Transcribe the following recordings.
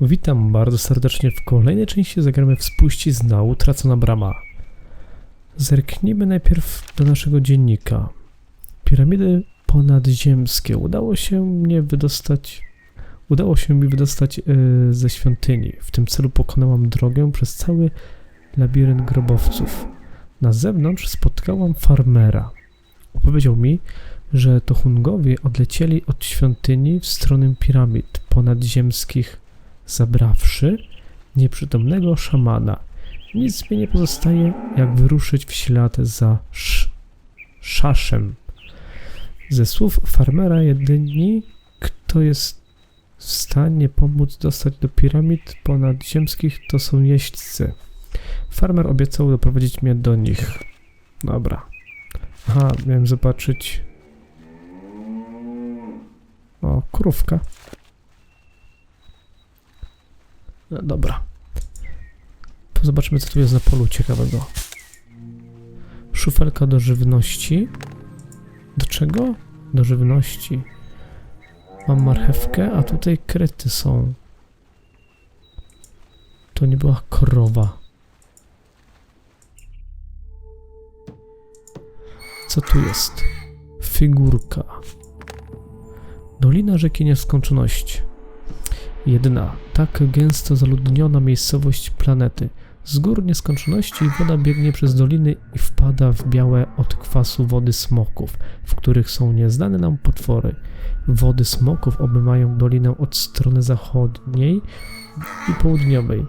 Witam bardzo serdecznie w kolejnej części zagramy w Spuścizna, utracona brama. Zerknijmy najpierw do naszego dziennika. Piramidy ponadziemskie. Udało się mnie wydostać... Udało się mi wydostać e, ze świątyni. W tym celu pokonałam drogę przez cały labirynt grobowców. Na zewnątrz spotkałam farmera. Opowiedział mi, że to Hungowie odlecieli od świątyni w stronę piramid ponadziemskich zabrawszy nieprzytomnego szamana. Nic mi nie pozostaje, jak wyruszyć w ślad za sz szaszem. Ze słów farmera jedyni, kto jest w stanie pomóc dostać do piramid ponadziemskich, to są jeźdźcy. Farmer obiecał doprowadzić mnie do nich. Dobra. Aha, miałem zobaczyć... O, krówka. No dobra. Zobaczymy, co tu jest na polu ciekawego. Szufelka do żywności. Do czego? Do żywności. Mam marchewkę, a tutaj krety są. To nie była krowa. Co tu jest? Figurka. Dolina rzeki nieskończoności. Jedna, tak gęsto zaludniona miejscowość planety. Z gór nieskończoności woda biegnie przez doliny i wpada w białe od kwasu wody smoków, w których są nieznane nam potwory. Wody smoków obejmają dolinę od strony zachodniej i południowej.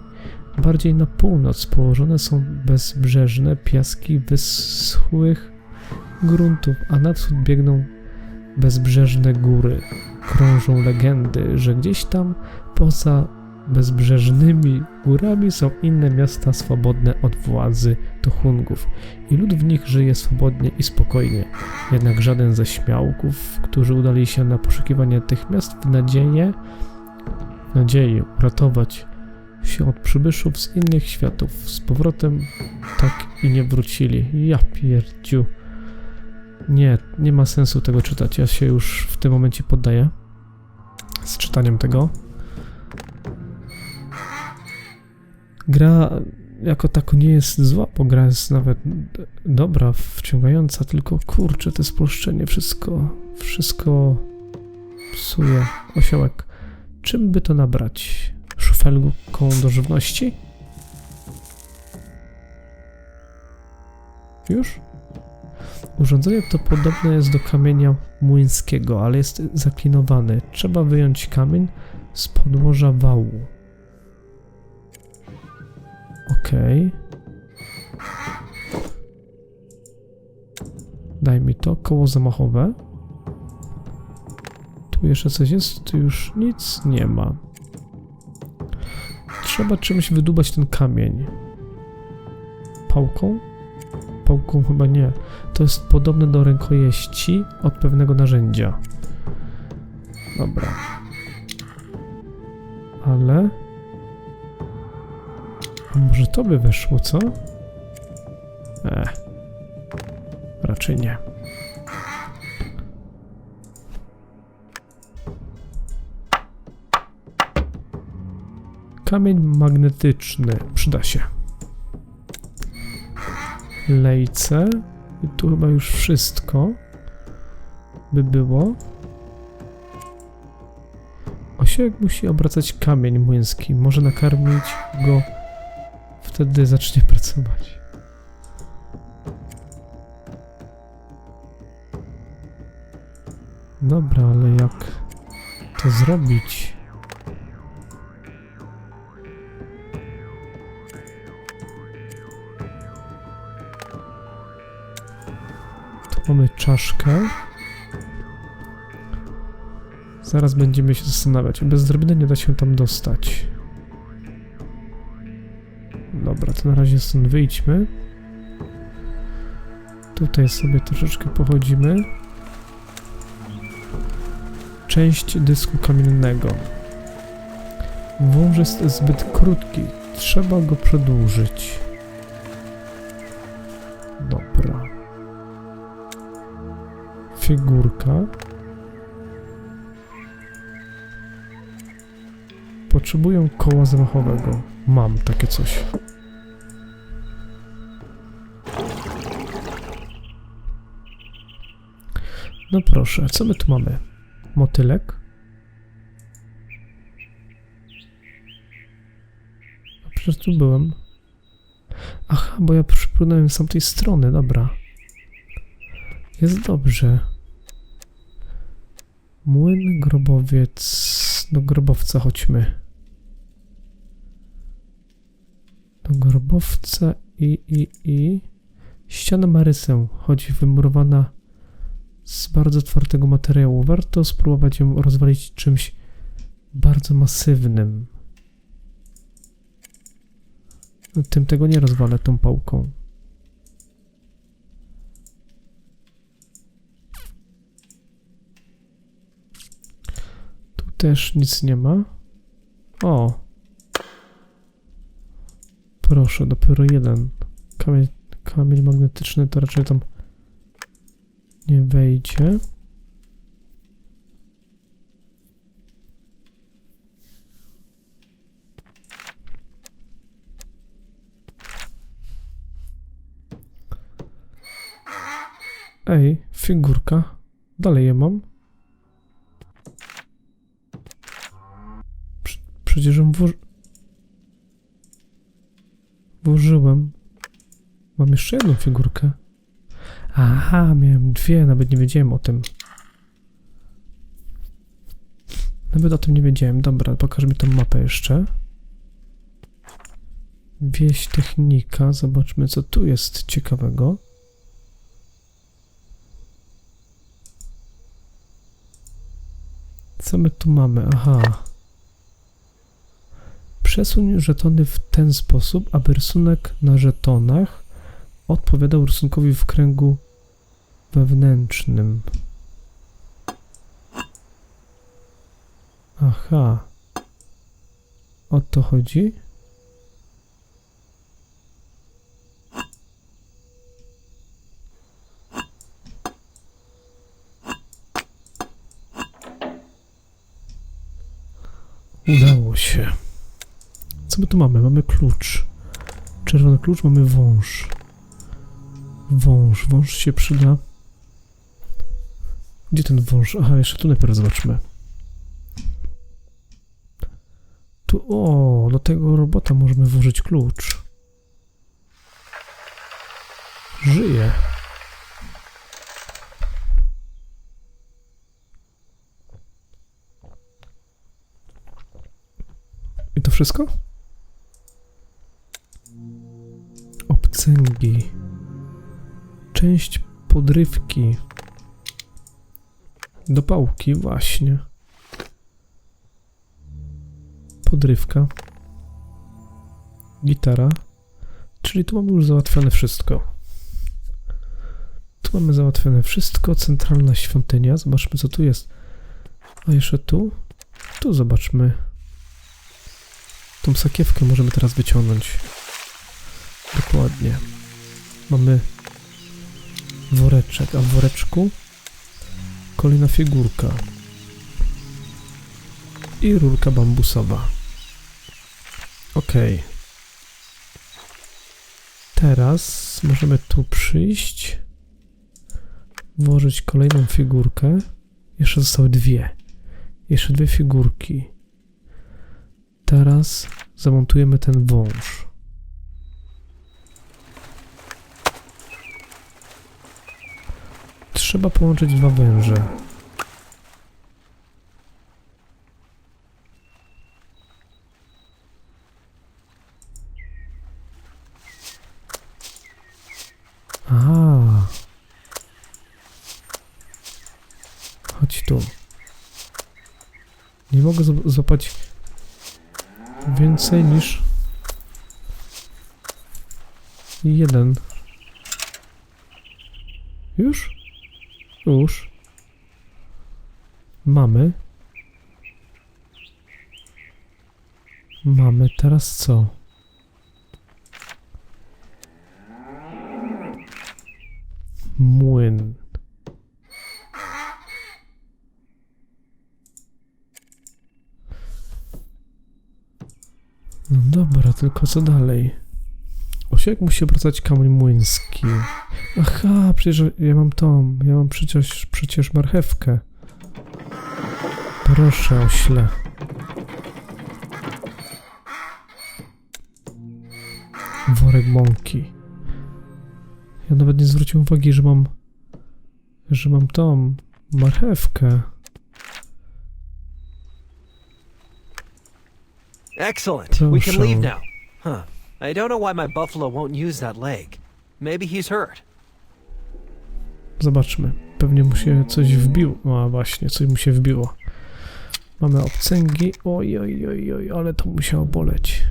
Bardziej na północ położone są bezbrzeżne piaski wyschłych gruntów, a na wschód biegną bezbrzeżne góry. Krążą legendy, że gdzieś tam poza bezbrzeżnymi górami są inne miasta swobodne od władzy Tohungów i lud w nich żyje swobodnie i spokojnie. Jednak żaden ze śmiałków, którzy udali się na poszukiwanie tych miast w nadzieję, nadziei uratować się od przybyszów z innych światów, z powrotem tak i nie wrócili. Ja pierdziu. Nie, nie ma sensu tego czytać. Ja się już w tym momencie poddaję z czytaniem tego. Gra jako tako nie jest zła, bo gra jest nawet dobra, wciągająca, tylko kurczę, to spolszczenie wszystko, wszystko psuje. Osiołek, czym by to nabrać? Szufelką do żywności? Już? Urządzenie to podobne jest do kamienia młyńskiego, ale jest zaklinowany. Trzeba wyjąć kamień z podłoża wału. Okej. Daj mi to, koło zamachowe. Tu jeszcze coś jest, tu już nic nie ma. Trzeba czymś wydubać ten kamień. Pałką? Pałką chyba nie. To jest podobne do rękojeści od pewnego narzędzia. Dobra. Ale... Może to by weszło, co? E. Raczej nie. Kamień magnetyczny. Przyda się. Lejce. I tu chyba już wszystko by było. Osiek musi obracać kamień młyński. Może nakarmić go. Wtedy zacznie pracować. Dobra, ale jak to zrobić? Mamy czaszkę. Zaraz będziemy się zastanawiać. Bez drabiny nie da się tam dostać. Dobra, to na razie stąd wyjdźmy. Tutaj sobie troszeczkę pochodzimy. Część dysku kamiennego. Wąż jest zbyt krótki. Trzeba go przedłużyć. Dobra figurka. Potrzebuję koła zamachowego. Mam takie coś. No proszę, co my tu mamy? Motylek? A przecież tu byłem. Aha, bo ja przypłynąłem z tamtej strony, dobra. Jest dobrze. Młyn, grobowiec. Do grobowca chodźmy. Do grobowca i, i, i. Ściana ma rysę, choć wymurowana z bardzo twardego materiału. Warto spróbować ją rozwalić czymś bardzo masywnym. No, Tym tego nie rozwalę tą pałką. Tu też nic nie ma. O! Proszę, dopiero jeden. Kamień, kamień magnetyczny to raczej tam nie wejdzie. Ej, figurka. Dalej je mam. Prze- Przecież ją wło... włożyłem. Mam jeszcze jedną figurkę. Aha, miałem dwie, nawet nie wiedziałem o tym. Nawet o tym nie wiedziałem. Dobra, pokaż mi tą mapę jeszcze. Wieś technika. Zobaczmy, co tu jest ciekawego. Co my tu mamy? Aha. Przesuń żetony w ten sposób, aby rysunek na żetonach odpowiadał rysunkowi w kręgu wewnętrznym. Aha. O to chodzi? Udało się. Co my tu mamy? Mamy klucz. Czerwony klucz, mamy wąż. Wąż, wąż się przyda. Gdzie ten wąż? Aha, jeszcze tu najpierw zobaczmy. Tu, o, do tego robota możemy włożyć klucz. Żyje. I to wszystko? Obcęgi. Część podrywki. Do pałki, właśnie. Podrywka. Gitara. Czyli tu mamy już załatwione wszystko. Tu mamy załatwione wszystko. Centralna świątynia. Zobaczmy, co tu jest. A jeszcze tu? Tu zobaczmy. Tą sakiewkę możemy teraz wyciągnąć. Dokładnie. Mamy woreczek, a w woreczku kolejna figurka i rurka bambusowa. Ok. Teraz możemy tu przyjść, włożyć kolejną figurkę. Jeszcze zostały dwie. Jeszcze dwie figurki. Teraz zamontujemy ten wąż. Trzeba połączyć dwa węże. Aha. Chodź tu. Nie mogę złapać więcej niż jeden. Już? Już. Mamy. Mamy teraz co? Młyn. No dobra, tylko co dalej? Osiek musi obracać kamień młyński. Aha, przecież ja mam tą, ja mam przecież, przecież marchewkę. Proszę, ośle. Worek mąki. Ja nawet nie zwróciłem uwagi, że mam, że mam tą marchewkę. Excellent. We can leave now. Huh. I don't know why my buffalo won't use that leg. Maybe he's hurt. Zobaczmy. Pewnie mu się coś wbiło. Właśnie, coś mu się wbiło. Mamy obcęgi. Oj, oj, oj, oj, ale to musiało boleć.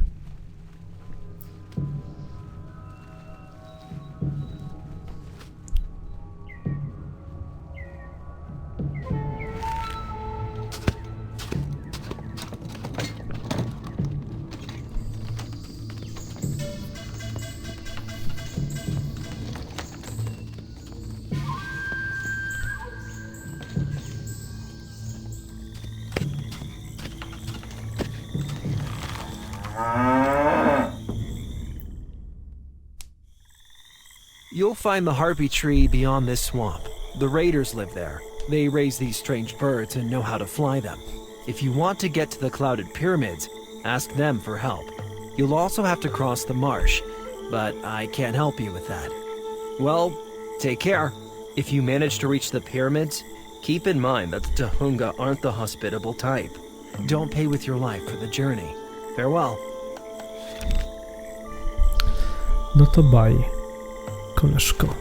You'll find the harpy tree beyond this swamp. The raiders live there. They raise these strange birds and know how to fly them. If you want to get to the clouded pyramids, ask them for help. You'll also have to cross the marsh, but I can't help you with that. Well, take care. If you manage to reach the pyramids, keep in mind that the Tahunga aren't the hospitable type. Don't pay with your life for the journey. Farewell. No to baj. Koleżko.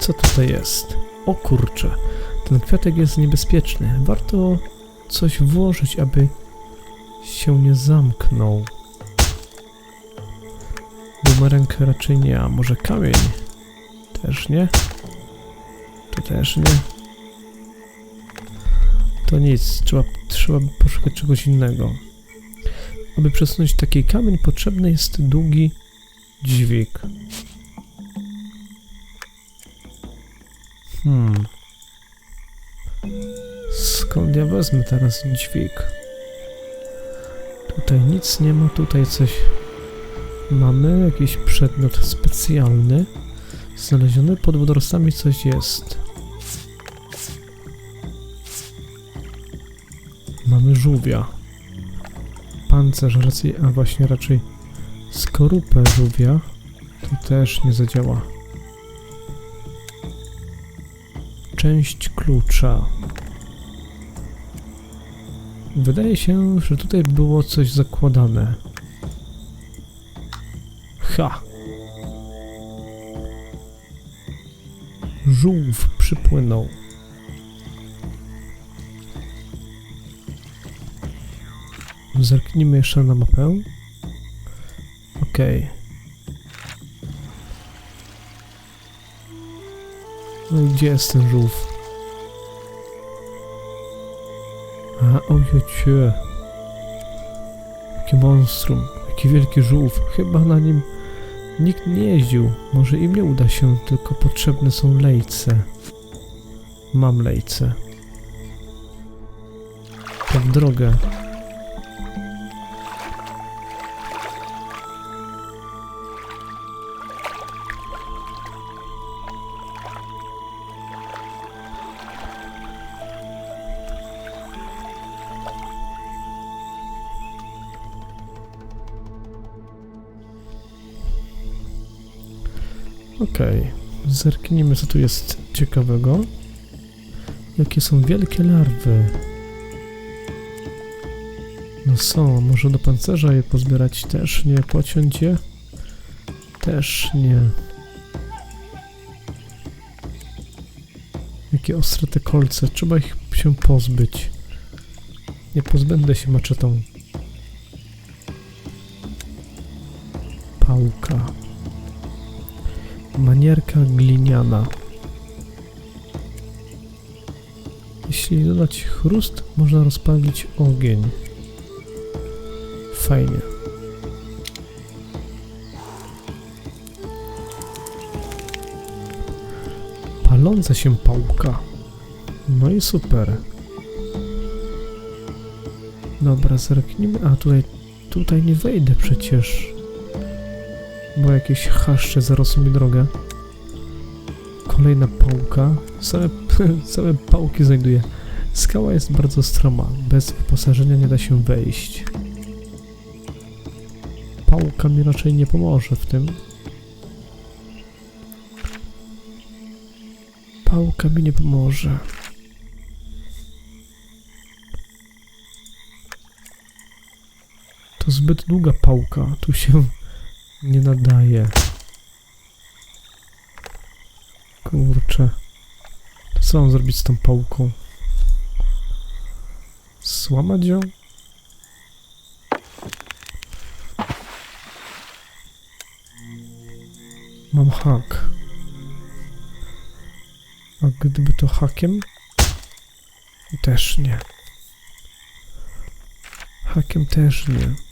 Co tutaj jest? O kurcze. Ten kwiatek jest niebezpieczny. Warto coś włożyć, aby się nie zamknął. Bumerang raczej nie, a może kamień? Też nie? To też nie. To nic, trzeba, trzeba poszukać czegoś innego. Aby przesunąć taki kamień, potrzebny jest długi dźwig. Hmm. Skąd ja wezmę teraz dźwig? Tutaj nic nie ma, tutaj coś mamy, jakiś przedmiot specjalny. Znaleziony pod wodorostami coś jest. Mamy żółwia. Pancerz raczej, a właśnie raczej skorupę żółwia. To też nie zadziała. Część klucza. Wydaje się, że tutaj było coś zakładane. Ha! Żółw przypłynął. Zerknijmy jeszcze na mapę. Okej. No i gdzie jest ten żółw? A, ojecie. Jakie monstrum. Jaki wielki żółw. Chyba na nim nikt nie jeździł. Może im nie uda się, tylko potrzebne są lejce. Mam lejce. To w drogę. Okej, zerknijmy co tu jest ciekawego. Jakie są wielkie larwy. No są, może do pancerza je pozbierać też nie, pociąć je? Też nie. Jakie ostre te kolce, trzeba ich się pozbyć. Nie pozbędę się maczetą. Pałka. Manierka gliniana. Jeśli dodać chrust, można rozpalić ogień. Fajnie. Paląca się pałka. No i super. Dobra, zerknijmy. A tutaj Tutaj nie wejdę przecież. Bo jakieś haszcze zarosły mi drogę. Kolejna pałka. Same, same pałki znajduję. Skała jest bardzo stroma. Bez wyposażenia nie da się wejść. Pałka mi raczej nie pomoże w tym. Pałka mi nie pomoże. To zbyt długa pałka. Tu się nie nadaje. Kurczę. To co mam zrobić z tą pałką? Złamać ją? Mam hak. A gdyby to hakiem? Też nie. Hakiem też nie.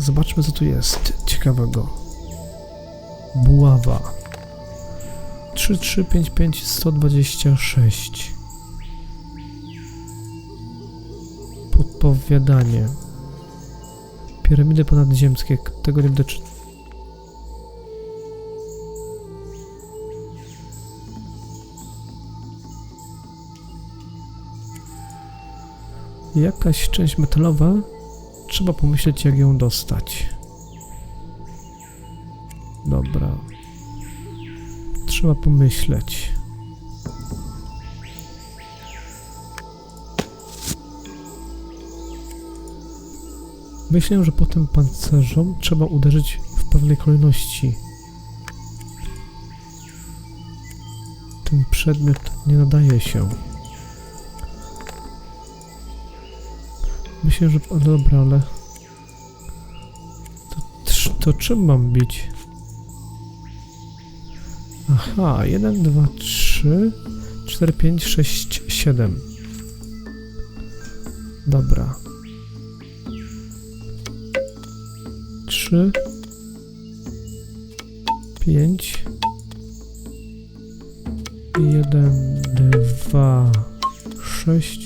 Zobaczmy co tu jest ciekawego. Buława. 3355 126. Podpowiadanie. Piramidy ponadziemskie. Tego nie będę. Jakaś część metalowa Trzeba pomyśleć, jak ją dostać. Dobra. Trzeba pomyśleć. Myślę, że po tym pancerzom trzeba uderzyć w pewnej kolejności. Ten przedmiot nie nadaje się. Myślę, że... O, dobra, ale... To, to czym mam bić? Aha, 1, 2, 3, 4, 5, 6, 7. Dobra. 3, 5, 1, 2, 6,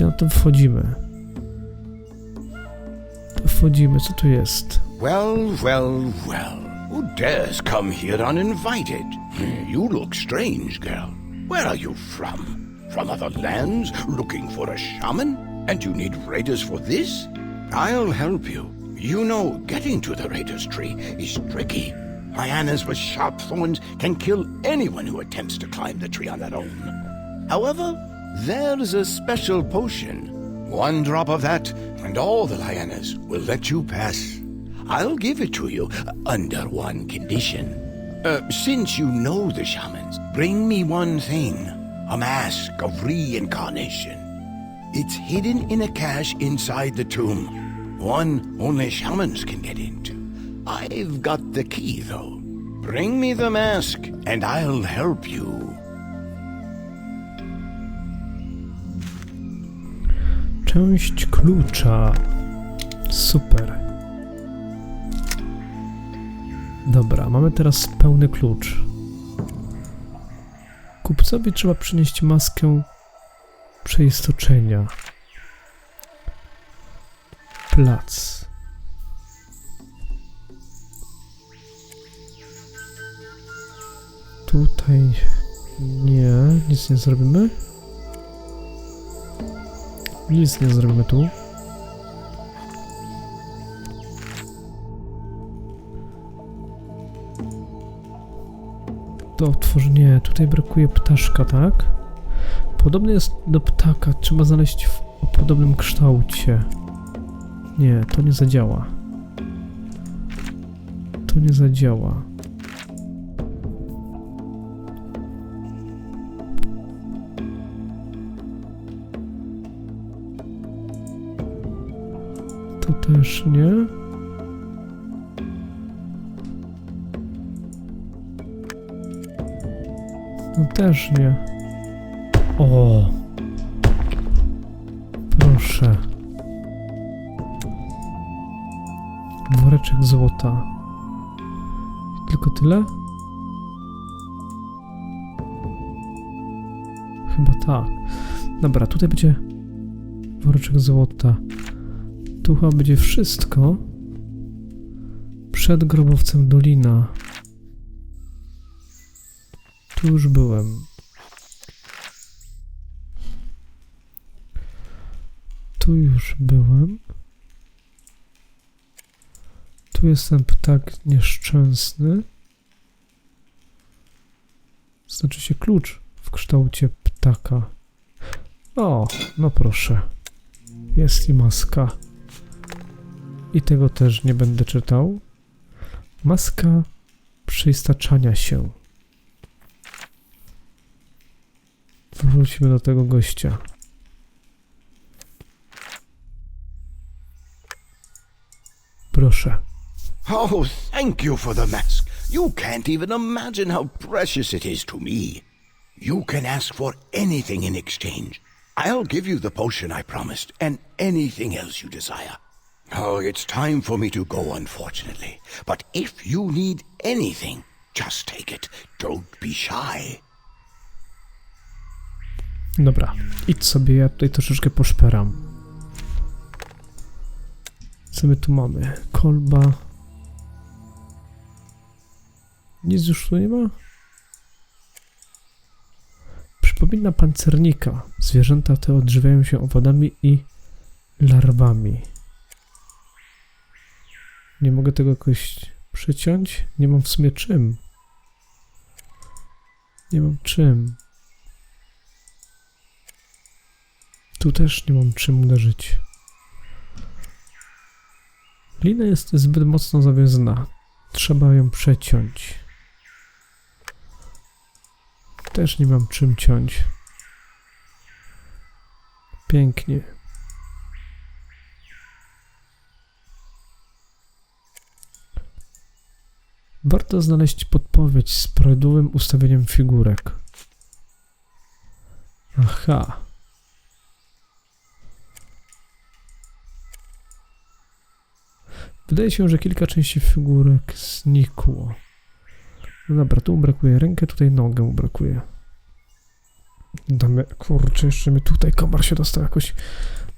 Mamy wejście, no to wchodzimy. To wchodzimy, co tu jest? Well, well, well. Who dares come here uninvited? You look strange, girl. Where are you from? From other lands, looking for a shaman? And you need raiders for this? I'll help you. You know, getting to the raiders tree is tricky. Hyenas with sharp thorns can kill anyone who attempts to climb the tree on their own. However, there's a special potion. One drop of that, and all the hyenas will let you pass. I'll give it to you uh, under one condition. Uh, since you know the shamans, bring me one thing a mask of reincarnation. It's hidden in a cache inside the tomb. One only shamans can get into. I've got the key, though. Bring me the mask, and I'll help you. Część klucza. Super. Dobra, mamy teraz pełny klucz. Kupcowi trzeba przynieść maskę przeistoczenia. Plac. Tutaj nie, nic nie zrobimy. Nic nie zrobimy tu. Do otworzenia. Tutaj brakuje ptaszka, tak? Podobny jest do ptaka. Trzeba znaleźć w, o podobnym kształcie. Nie, to nie zadziała. To nie zadziała. Też nie. No też nie. O! Proszę. Woreczek złota. Tylko tyle? Chyba tak. Dobra, tutaj będzie woreczek złota. Tu chyba będzie wszystko. Przed grobowcem Dolina. Tu już byłem. Tu już byłem. Tu jest ten ptak nieszczęsny. Znaczy się klucz w kształcie ptaka. O, no proszę. Jest i maska. I tego też nie będę czytał. Maska przeistaczania się. Wróćmy do tego gościa. Proszę. Oh, thank you for the mask. You can't even imagine how precious it is to me. You can ask for anything in exchange. I'll give you the potion I promised, and anything else you desire. Oh, it's time for me to go, unfortunately. But if you need anything, just take it. Don't be shy. Dobra, idź sobie, ja tutaj troszeczkę poszperam. Co my tu mamy? Kolba. Nic już tu nie ma? Przypomina pancernika. Zwierzęta te odżywiają się owadami i larwami. Nie mogę tego jakoś przeciąć? Nie mam w sumie czym. Nie mam czym. Tu też nie mam czym uderzyć. Lina jest zbyt mocno zawiązana. Trzeba ją przeciąć. Też nie mam czym ciąć. Pięknie. Warto znaleźć podpowiedź z prawidłowym ustawieniem figurek. Aha. Wydaje się, że kilka części figurek znikło. No dobra, tu brakuje rękę, tutaj nogę brakuje. Damy, kurczę, jeszcze mi tutaj komar się dostał jakoś.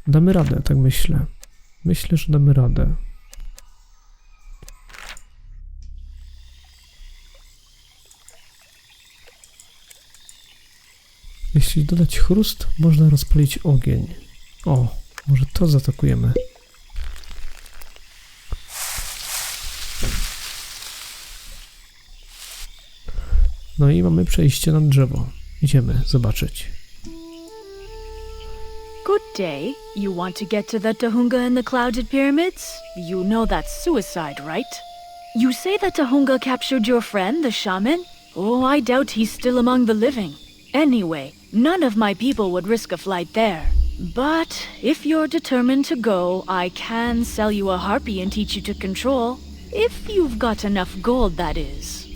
Damy radę, tak myślę. Myślę, że damy radę. Jeśli dodać chrust, można rozpalić ogień. O, może to zaatakujemy. No i mamy przejście na drzewo. Idziemy zobaczyć. Good day. You want to get to the Tahunga in the Clouded Pyramids? You know that's suicide, right? You say that Tahunga captured your friend, the shaman? Oh, I doubt he's still among the living. Anyway, none of my people would risk a flight there. But if you're determined to go, I can sell you a harpy and teach you to control. If you've got enough gold, that is.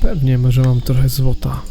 Pewnie, może mam trochę złota.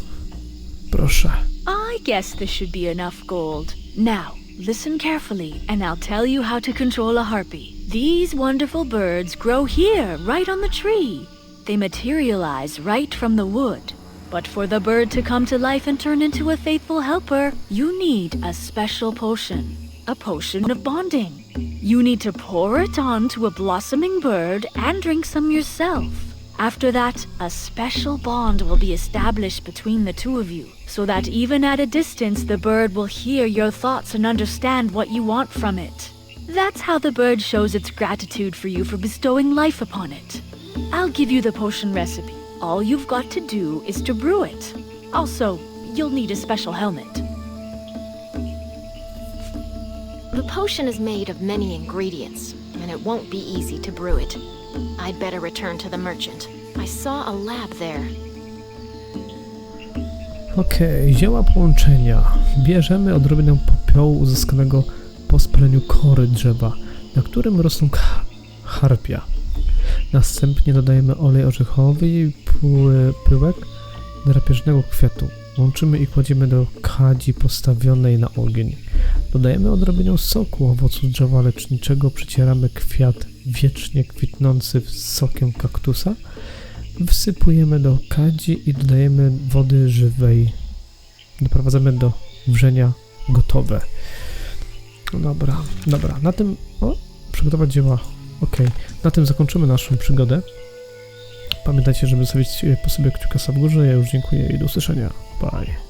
Proszę. I guess this should be enough gold. Now, listen carefully, and I'll tell you how to control a harpy. These wonderful birds grow here, right on the tree. They materialize right from the wood. But for the bird to come to life and turn into a faithful helper, you need a special potion. A potion of bonding. You need to pour it on to a blossoming bird and drink some yourself. After that, a special bond will be established between the two of you, so that even at a distance, the bird will hear your thoughts and understand what you want from it. That's how the bird shows its gratitude for you for bestowing life upon it. I'll give you the potion recipe. All you've got to do is to brew it. Also, you'll need a special helmet. The potion is made of many ingredients, and it won't be easy to brew it. I'd better return to the merchant. I saw a lab there. Okej, zioła połączenia. Bierzemy odrobinę popiołu uzyskanego po spaleniu kory drzewa, na którym rosną harpia. Następnie dodajemy olej orzechowy i pyłek drapieżnego kwiatu. Łączymy i kładziemy do kadzi postawionej na ogień. Dodajemy odrobinę soku owocu drzewa leczniczego, przycieramy kwiat wiecznie kwitnący sokiem kaktusa, wsypujemy do kadzi i dodajemy wody żywej. Doprowadzamy do wrzenia gotowe. No dobra, dobra, na tym... O, przygotować dzieła. Okej, na tym zakończymy naszą przygodę. Pamiętajcie, żeby zostawić po sobie kciuka w górze. Ja już dziękuję i do usłyszenia. Bye.